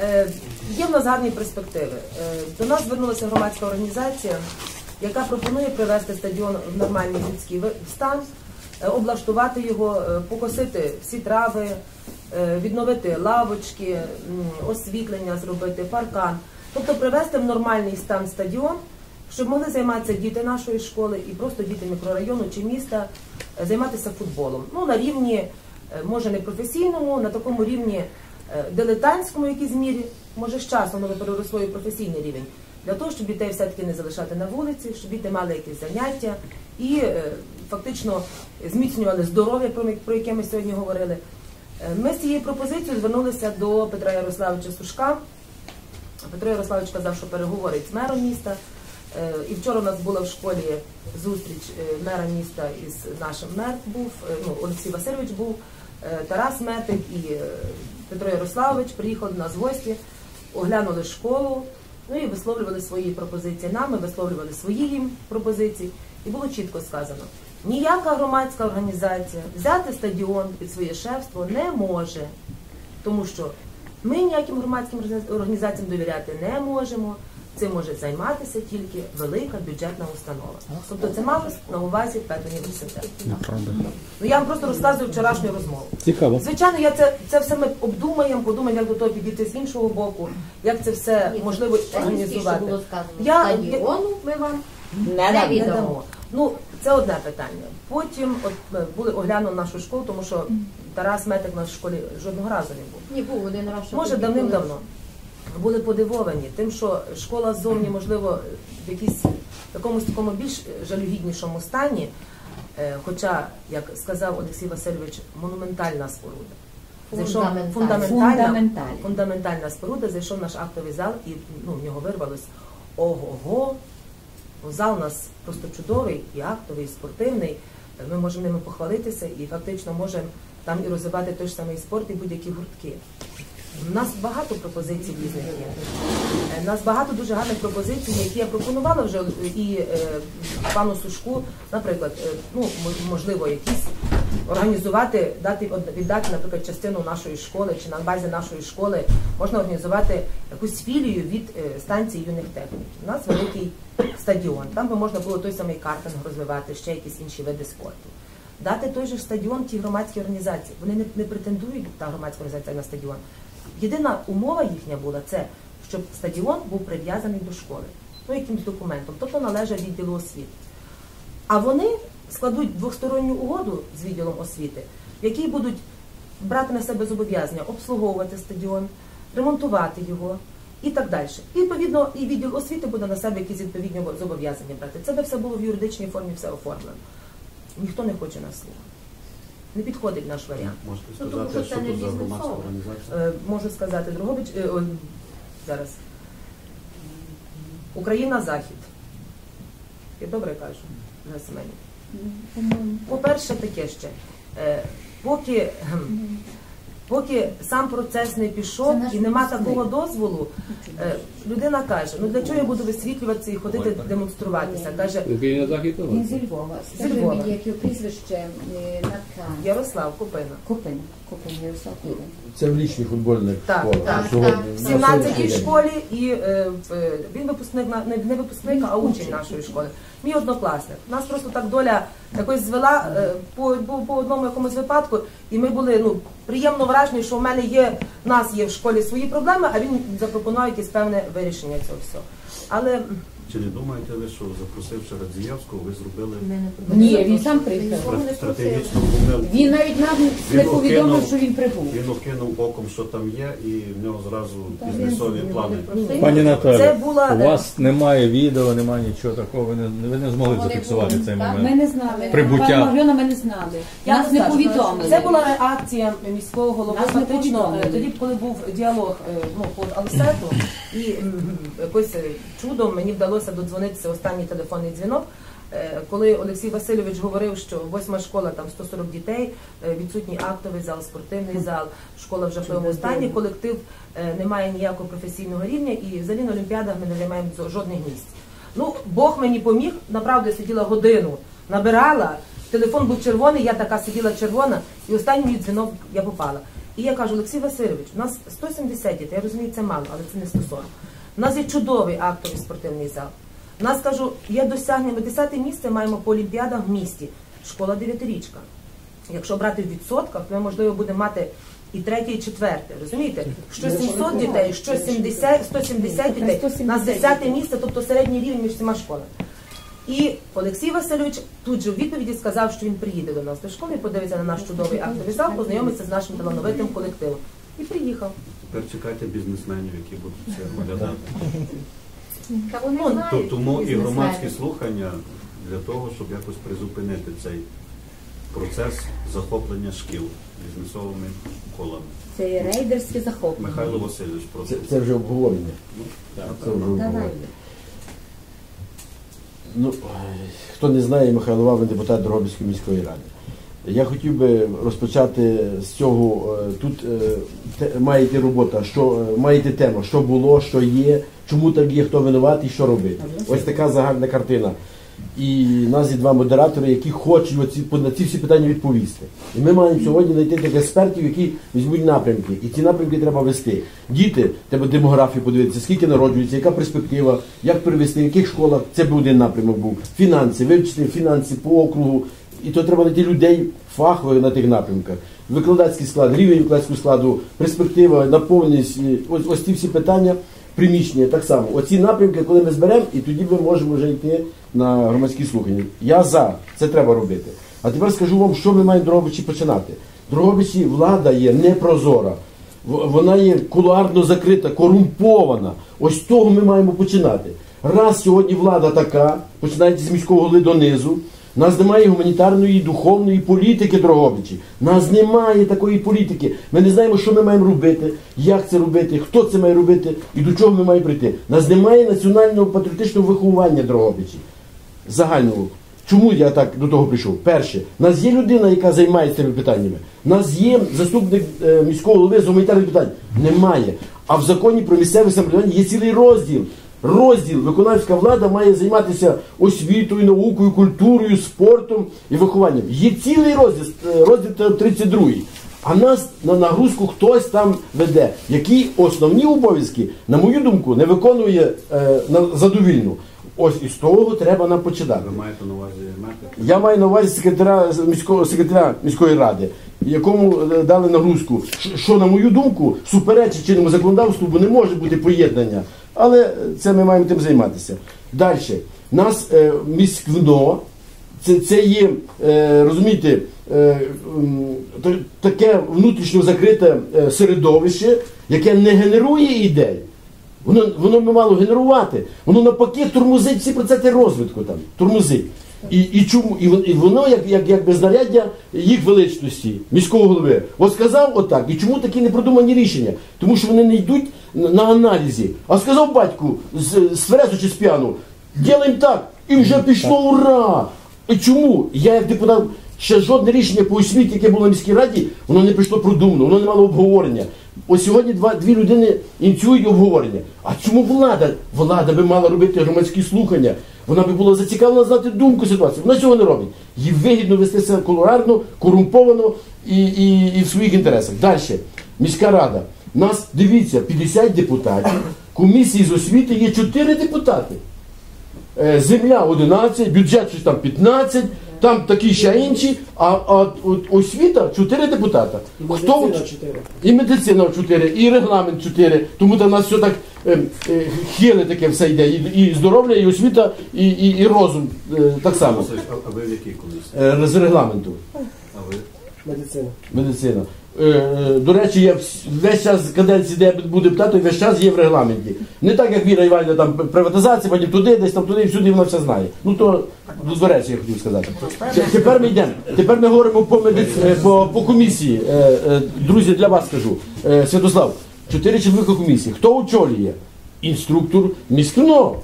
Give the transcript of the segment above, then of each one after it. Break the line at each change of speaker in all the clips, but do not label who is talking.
Е, Є в нас гарні перспективи. Е, До нас звернулася громадська організація, яка пропонує привести стадіон в нормальний людський стан, е, облаштувати його, покосити всі трави, відновити лавочки, освітлення зробити, паркан. Тобто привести в нормальний стан стадіон, щоб могли займатися діти нашої школи і просто діти мікрорайону чи міста займатися футболом. Ну, на рівні, може не професійному, на такому рівні дилетантському якійсь мірі, може з часом воно переросло і професійний рівень. Для того, щоб дітей все-таки не залишати на вулиці, щоб діти мали якісь заняття і е, фактично зміцнювали здоров'я, про, яке ми сьогодні говорили. Е, Ми з цією пропозицією звернулися до Петра Ярославовича Сушка. Петро Ярославович казав, що переговорить з мером міста. Е, І вчора у нас була в школі зустріч е, мера міста із нашим мер був, е, ну, Олексій Васильович був, е, Тарас Метик і е, Петро Ярославович приїхав до нас в гості, оглянули школу, ну і висловлювали свої пропозиції нами, висловлювали свої їм пропозиції. І було чітко сказано, ніяка громадська організація взяти стадіон під своє шефство не може тому що ми ніяким громадським організаціям довіряти не можемо. Цим може займатися тільки велика бюджетна установа. Тобто це малось на увазі педуніверситет. Ну я вам просто розказую вчорашню розмову.
Цікаво.
Звичайно, я це, це все ми обдумаємо, подумаємо, як до того підійти з іншого боку, як це все можливо організувати.
було.
Я-
Стадіону ми вам
Не,
Не
дамо. Ну, це одне питання. Потім от були оглянули нашу школу, тому що Тарас Метик на школі жодного разу не був.
Ні, був один раз.
Може, давним-давно були подивовані тим, що школа ззовні, можливо, в якійсь якомусь такому більш жалюгіднішому стані, е, хоча, як сказав Олексій Васильович, монументальна споруда. Зайшов
Фундаментальна.
фундаментальна,
Фундаментальна.
фундаментальна споруда, зайшов наш актовий зал і ну, в нього вирвалось ого-го. Ну, Зал у нас просто чудовий, і актовий, і спортивний. Ми можемо ними похвалитися і фактично можемо там і розвивати той ж самий спорт і будь-які гуртки. У нас багато пропозицій різних є. Е, У нас багато дуже гарних пропозицій, які я пропонувала вже і е, пану Сушку, наприклад, е, ну можливо, якісь організувати, дати віддати, наприклад, частину нашої школи чи на базі нашої школи можна організувати якусь філію від е, станції юних техніків. У нас великий стадіон. Там би можна було той самий картинг розвивати, ще якісь інші види спорту. Дати той же стадіон тій громадській організації. Вони не, не претендують та громадська організація на стадіон. Єдина умова їхня була це, щоб стадіон був прив'язаний до школи, ну якимось документом, тобто належав відділу освіти. А вони складуть двосторонню угоду з відділом освіти, в якій будуть брати на себе зобов'язання обслуговувати стадіон, ремонтувати його і так далі. І відповідно і відділ освіти буде на себе якісь відповідні зобов'язання брати. Це би все було в юридичній формі все оформлено. Ніхто не хоче нас слухати. Не підходить наш варіант.
Можете
Ну, тому
сказати,
що
що
це не бізнесово.
організація?
Е, можу сказати Другобич е, о, зараз. Україна Захід. Я добре кажу, на. По-перше, таке ще. Е, Поки, поки сам процес не пішов і нема такого дозволу, е, людина каже, ну для чого я буду висвітлюватися і ходити демонструватися? Каже,
Він зі Львова.
Зі
Скажи
Львова.
мені, як його прізвище е, на.
Ярослав Купина.
Купин. Купин Ярослав Купин.
Це в лічній футбольних
Так, так,
так.
В
на
17-й школі і е, в- він випускник на- не, не випускник, а учень нашої школи. Мій однокласник. Нас просто так доля якось звела е, по, по, по одному якомусь випадку, і ми були ну приємно вражені, що в мене є в нас є в школі свої проблеми, а він запропонує якесь певне вирішення цього всього. Але
Чи не думаєте ви, що запросивши Радзієвського, ви зробили
Ні, він сам приїхав.
стратегічну помилку?
Він навіть нам не повідомив, що він прибув.
Він окинув оком, що там є, і в нього зразу бізнесові плани.
Пані
це
Наталі,
була
у вас немає відео, немає нічого такого, ви не, ви не змогли зафіксувати цей?
Ми
момент.
не знали.
Прибуття.
Пані Мар'яна, ми не знали.
Я
Нас не
скажу,
повідомили.
Це була реакція міського голови.
Нас не
Фактично,
повідомили.
е, тоді, коли був діалог е, ну, по Алсету, і м, якось е, чудом мені вдалося додзвонитися останній телефонний дзвінок. е, Коли Олексій Васильович говорив, що восьма школа там 140 дітей, е, відсутній актовий зал, спортивний зал, школа в жахливому стані, колектив е, не має ніякого професійного рівня, і взагалі на олімпіадах ми не займаємо жодних місць. Ну, Бог мені поміг, направду я сиділа годину, набирала, телефон був червоний, я така сиділа червона, і останній дзвінок я попала. І я кажу, Олексій Васильович, у нас 170 дітей, я розумію, це мало, але це не 140. У нас є чудовий актовий спортивний зал. У нас кажу, є досягнення, ми 10 місце маємо по олімпіадах в місті. Школа дев'ятирічка. Якщо брати в відсотках, то ми можливо будемо мати і третє, і четверте. Розумієте? Що 700 дітей, що 70, 170 дітей. У нас 10 місце, тобто середній рівень між всіма школами. І Олексій Васильович тут же у відповіді сказав, що він приїде до нас до школи, подивиться на наш чудовий актовий зал, познайомиться з нашим талановитим колективом. І приїхав.
Тепер чекайте бізнесменів, які будуть це оглядати.
Та вони
Ну,
знають,
Тому і громадські слухання для того, щоб якось призупинити цей процес захоплення шкіл бізнесовими колами.
Це є рейдерське захоплення.
Михайло Васильович,
Це, це вже обговорення.
Ну,
Це вже обговорення. Ну, хто не знає, Михайло Вавин, депутат Дрогобицької міської ради. Я хотів би розпочати з цього. е, Тут е, має йти робота, що е, має йти тема, що було, що є, чому так є, хто винуватий, що робити. Ось така загальна картина. І нас є два модератори, які хочуть оці, на ці всі питання відповісти. І ми маємо сьогодні знайти тих експертів, які візьмуть напрямки. І ці напрямки треба вести. Діти, треба демографію подивитися, скільки народжується, яка перспектива, як привести, в яких школах. Це би один напрямок був. Фінанси, вивчити фінанси по округу. І то треба знайти людей фахових на тих напрямках. Викладацький склад, рівень викладацького складу, перспектива, наповненість, ось, ось ці всі питання, приміщення так само. Оці напрямки, коли ми зберемо, і тоді ми можемо вже йти на громадські слухання. Я за, це треба робити. А тепер скажу вам, що ми маємо Дрогобичі починати. Дрогобичі влада є непрозора. Вона є кулуарно закрита, корумпована. Ось того ми маємо починати. Раз сьогодні влада така, починається з міського голови донизу, нас немає гуманітарної, духовної політики Дрогобичі. Нас немає такої політики. Ми не знаємо, що ми маємо робити, як це робити, хто це має робити і до чого ми маємо прийти. Нас немає національного патріотичного виховання Дрогобичі. Загального. Чому я так до того прийшов? Перше, нас є людина, яка займається цими питаннями. Нас є заступник е, міського голови з гуманітарних питань. Немає. А в законі про місцеве самоврядування є цілий розділ. Розділ виконавська влада має займатися освітою, наукою, культурою, спортом і вихованням. Є цілий розділ, е, розділ 32. А нас на нагрузку хтось там веде, які основні обов'язки, на мою думку, не виконує е, задовільно. Ось із того треба нам починати.
Ви маєте на увазі метод?
Я маю на увазі секретаря міського секретаря міської ради, якому е, дали нагрузку, що, на мою думку, суперечить чинному законодавству, бо не може бути поєднання. Але це ми маємо тим займатися. Далі. Нас е, міськвно, це, це є, е, розумієте, е, таке внутрішньо закрите е, середовище, яке не генерує ідей. Воно, воно мало генерувати. Воно навпаки тормозить всі процеси розвитку там. Тормозить. І, і чому? І, і воно як, як, як знаряддя їх величності, міського голови. От сказав отак. І чому такі непродумані рішення? Тому що вони не йдуть на, на аналізі. А сказав батьку з, з Ферезу чи з п'яну, ділаємо так, і вже пішло ура! І чому? Я як депутат ще жодне рішення по освіті, яке було на міській раді, воно не прийшло продумано, воно не мало обговорення. Ось сьогодні два, дві людини ініціюють обговорення. А чому влада? Влада би мала робити громадські слухання. Вона би була зацікавлена знати думку ситуації. Вона цього не робить. Їй вигідно вести себе колорарно, корумповано і, і, і в своїх інтересах. Далі. Міська рада. Нас, дивіться, 50 депутатів. Комісії з освіти є 4 депутати. Е, земля 11, бюджет щось там 15, там такі ще інші, а, а от освіта 4 депутата. Хто в- і медицина 4, і регламент 4. Тому там у нас все так е, е, хиле таке все йде. І, і здоров'я, і освіта, і, і, і розум е, так само.
А ви в якій комісії?
Е, з регламенту.
А ви?
Медицина.
Медицина. Е, До речі, я весь час каденції, де я буду депутатом, весь час є в регламенті. Не так, як Віра Іванівна, там приватизація, потім туди, десь там туди, всюди вона все знає. Ну то до речі, я хотів сказати. Тепер ми йдемо. Тепер ми говоримо по медиці, е, по, по комісії. Е, Друзі, для вас скажу. Святослав, чотири чоловіка комісії. Хто очолює? Інструктор міськно.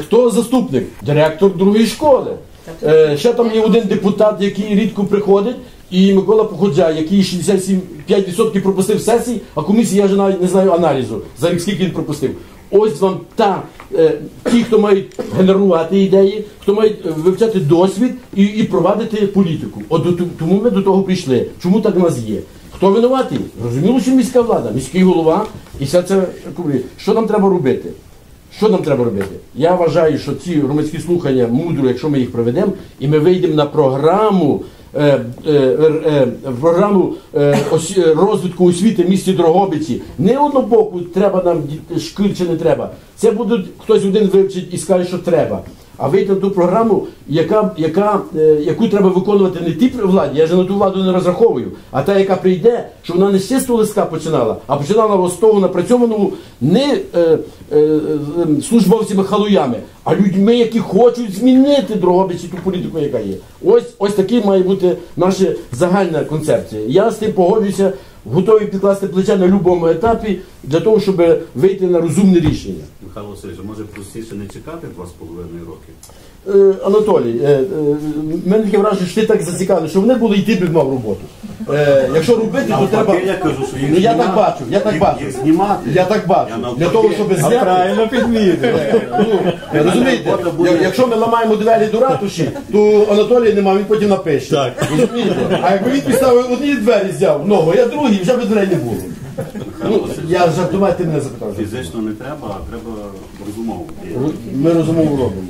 Хто заступник? Директор другої школи. Ще там є один депутат, який рідко приходить, і Микола Походжай, який 67,5% пропустив сесій, а комісія я вже навіть не знаю аналізу, за рік скільки він пропустив. Ось вам та, е, ті, хто мають генерувати ідеї, хто мають е, вивчати досвід і, і провадити політику. От тому ми до того прийшли. Чому так в нас є? Хто винуватий? Розуміло, що міська влада, міський голова і вся це кубрі. Що нам треба робити? Що нам треба робити? Я вважаю, що ці громадські слухання мудро, якщо ми їх проведемо, і ми вийдемо на програму. Е, е, е, е, програму розвитку освіти в місті Дрогобиці. Не однобоку треба нам ді- шкіл чи не треба. Це буде хтось один вивчить і скаже, що треба. А вийти на ту програму, яка, яка, яку треба виконувати не ті владі, я вже на ту владу не розраховую, а та, яка прийде, щоб вона не з чистого листка починала, а починала з того напрацьованого не е, е, службовцями халуями, а людьми, які хочуть змінити Дрогобичі ту політику, яка є. Ось ось такий має бути наша загальна концепція. Я з тим погоджуюся, готовий підкласти плече на будь-якому етапі для того, щоб вийти на розумне рішення.
Михайло Васильович, може простіше не чекати два з половиною роки?
Е, Анатолій, е, е, мене таке враження, що ти так зацікавлений, що вони були йти би мав роботу. Е, якщо робити, то треба.
Я кажу, що
Ну я так бачу, я так бачу.
знімати.
Я так бачу. Для того, щоб зняти.
Правильно підмітив.
Ну, розумієте, як- якщо ми ламаємо двері до ратуші, то Анатолій нема, він потім напише.
Так.
Розумієте? А якби він підставив одні двері взяв, ногу, а я другі, вже би дверей не було. Ну, я жартувати ти мене запитав.
Фізично не треба, а треба розумово.
Ми розумово робимо.